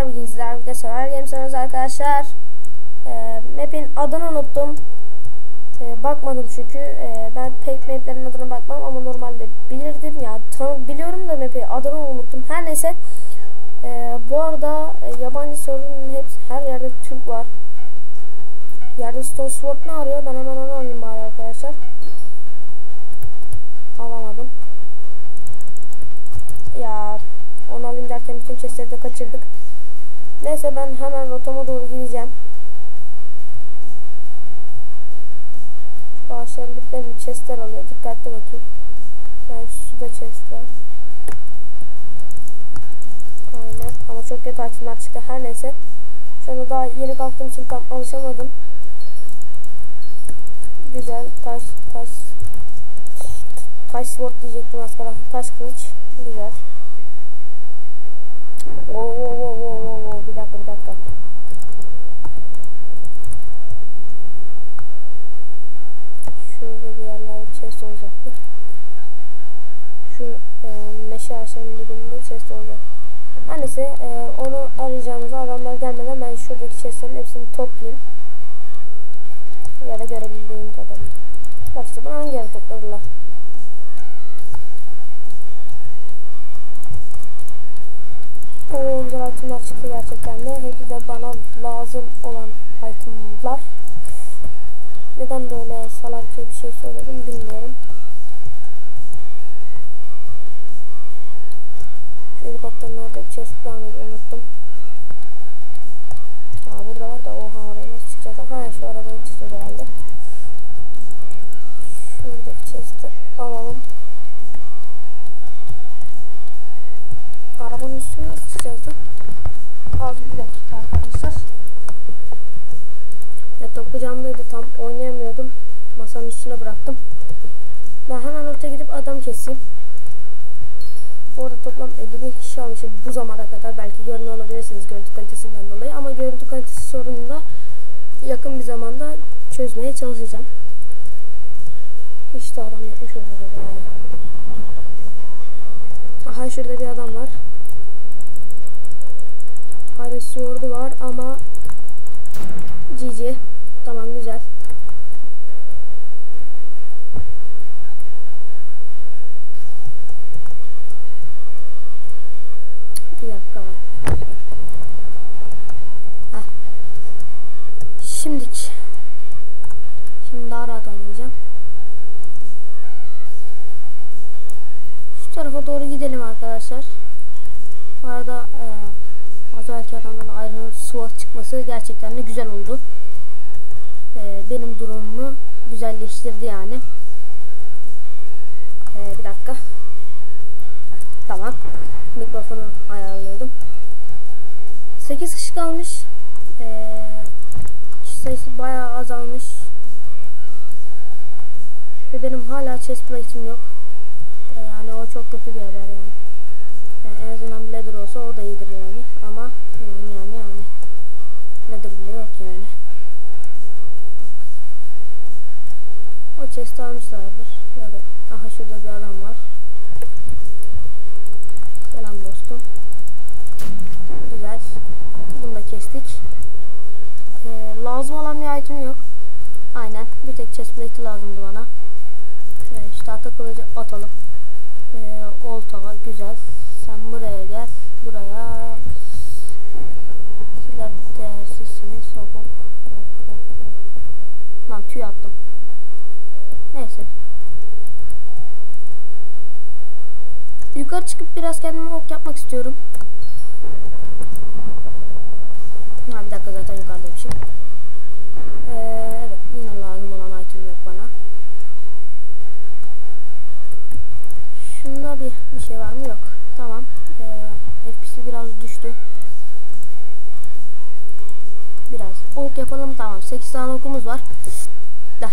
arkadaşlar. Bugün sizlerle birlikte Survival Games'iniz arkadaşlar. Ee, map'in adını unuttum. Ee, bakmadım çünkü. Ee, ben pek map'lerin adına bakmam ama normalde bilirdim ya. Tanı biliyorum da map'i adını unuttum. Her neyse. Ee, bu arada e, yabancı sorunun hepsi her yerde Türk var. Yerde Stone Sword ne arıyor? Ben hemen onu alayım bari arkadaşlar. Alamadım. Ya onu alayım derken bütün chestleri de kaçırdık. Neyse ben hemen rotama doğru gideceğim. Şu ağaçların diplerinde chestler oluyor. Dikkatli bakayım. Yani suda chest var. Aynen. Ama çok kötü itemler çıktı. Her neyse. Şu anda daha yeni kalktığım için tam alışamadım. Güzel. Taş, taş, taş sword diyecektim az kala. Taş kılıç. Güzel. Oo, oo, oo, oo, dakika bir dakika. Şurada bir yerlerde chest olacaktı. Şu e, meşe ağaçlarının dibinde chest olacak. Her neyse e, onu arayacağımız adamlar gelmeden ben şuradaki chestlerin hepsini toplayayım. Ya da görebildiğim kadarıyla. Bak işte bunu hangi yere topladılar? Oo güzel itemler şey söyledim bilmiyorum. Şu helikopterin orada bir chest vardı unuttum. Ha burada var da oha oraya nasıl çıkacağız? Ha şu arabaya çıkacağız herhalde. Şuradaki chest'i alalım. Arabanın üstüne nasıl çıkacağız da? Az bir dakika arkadaşlar. Laptop kucağımdaydı tam oynayamıyordum. Masanın üstüne bıraktım. Ben hemen ortaya gidip adam keseyim. Orada toplam 51 kişi almışım bu zamana kadar. Belki görmüyor olabilirsiniz görüntü kalitesinden dolayı. Ama görüntü kalitesi sorununu da yakın bir zamanda çözmeye çalışacağım. İşte adam yapmış yani. Aha şurada bir adam var. Hala sword'u var ama GG. Tamam güzel. Arkadaşlar. Bu arada e, az belki adamdan ayrılıp SWAT çıkması gerçekten de güzel oldu. E, benim durumumu güzelleştirdi yani. E, bir dakika. Heh, tamam. Mikrofonu ayarlıyordum. 8 kişi kalmış. E, kişi sayısı bayağı azalmış. Ve benim hala chest plate'im yok. E, yani o çok kötü bir haber yani. Yani. En azından leather olsa o da iyidir yani. Ama yani yani yani. Leather bile yok yani. O chest almışlardır. Ya da aha şurada bir adam var. Selam dostum. Güzel. Bunu da kestik. Ee, lazım olan bir item yok. Aynen. Bir tek chest plate lazımdı bana. Ee, işte tahta atalım. Ee, olta güzel. Hop hop. Lan tüy attım. Neyse. Yukarı çıkıp biraz kendime ok yapmak istiyorum. Ha bir dakika zaten yukarıdaymışım. Ee, evet yine lazım olan item yok bana. Şunda bir, bir şey var mı? Yok. Tamam. Ee, FPS'i biraz düştü. Ok yapalım. Tamam. 8 tane okumuz var. Da.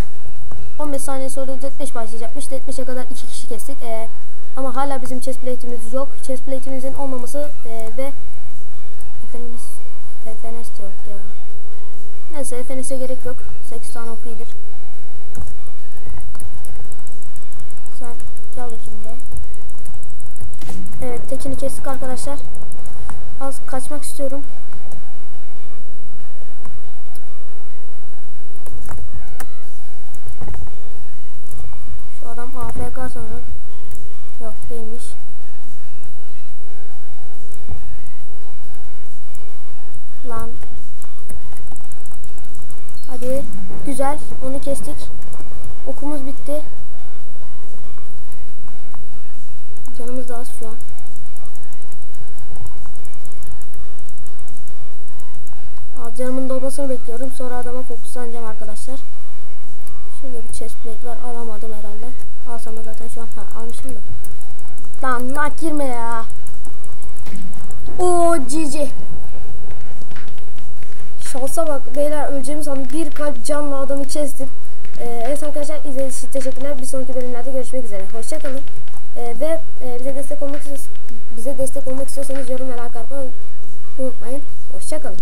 15 saniye sonra deathmatch başlayacakmış. Deathmatch'e kadar 2 kişi kestik. Ee, ama hala bizim chest plate'imiz yok. Chest plate'imizin olmaması e, ve FNS FNS yok ya. Neyse FNS'e gerek yok. 8 tane ok iyidir. Sen gel bakayım. Evet tekini kestik arkadaşlar. az kaçmak istiyorum. AFK sanırım. Yok değilmiş. Lan. Hadi. Güzel. Onu kestik. Okumuz bitti. Canımız da az şu an. Az canımın dolmasını bekliyorum. Sonra adama fokuslanacağım arkadaşlar. Şurada bir chest plate var. Alamadım herhalde. Alsam da zaten şu an ha, almışım da. Lan nak girme ya. O GG. Şansa bak beyler öleceğimi sandım. Bir kalp canla adamı kestim. Ee, evet arkadaşlar izlediğiniz için teşekkürler. Bir sonraki bölümlerde görüşmek üzere. Hoşçakalın. Ee, ve e, bize destek olmak istiyorsanız bize destek olmak istiyorsanız yorum ve like atmayı unutmayın. Hoşçakalın.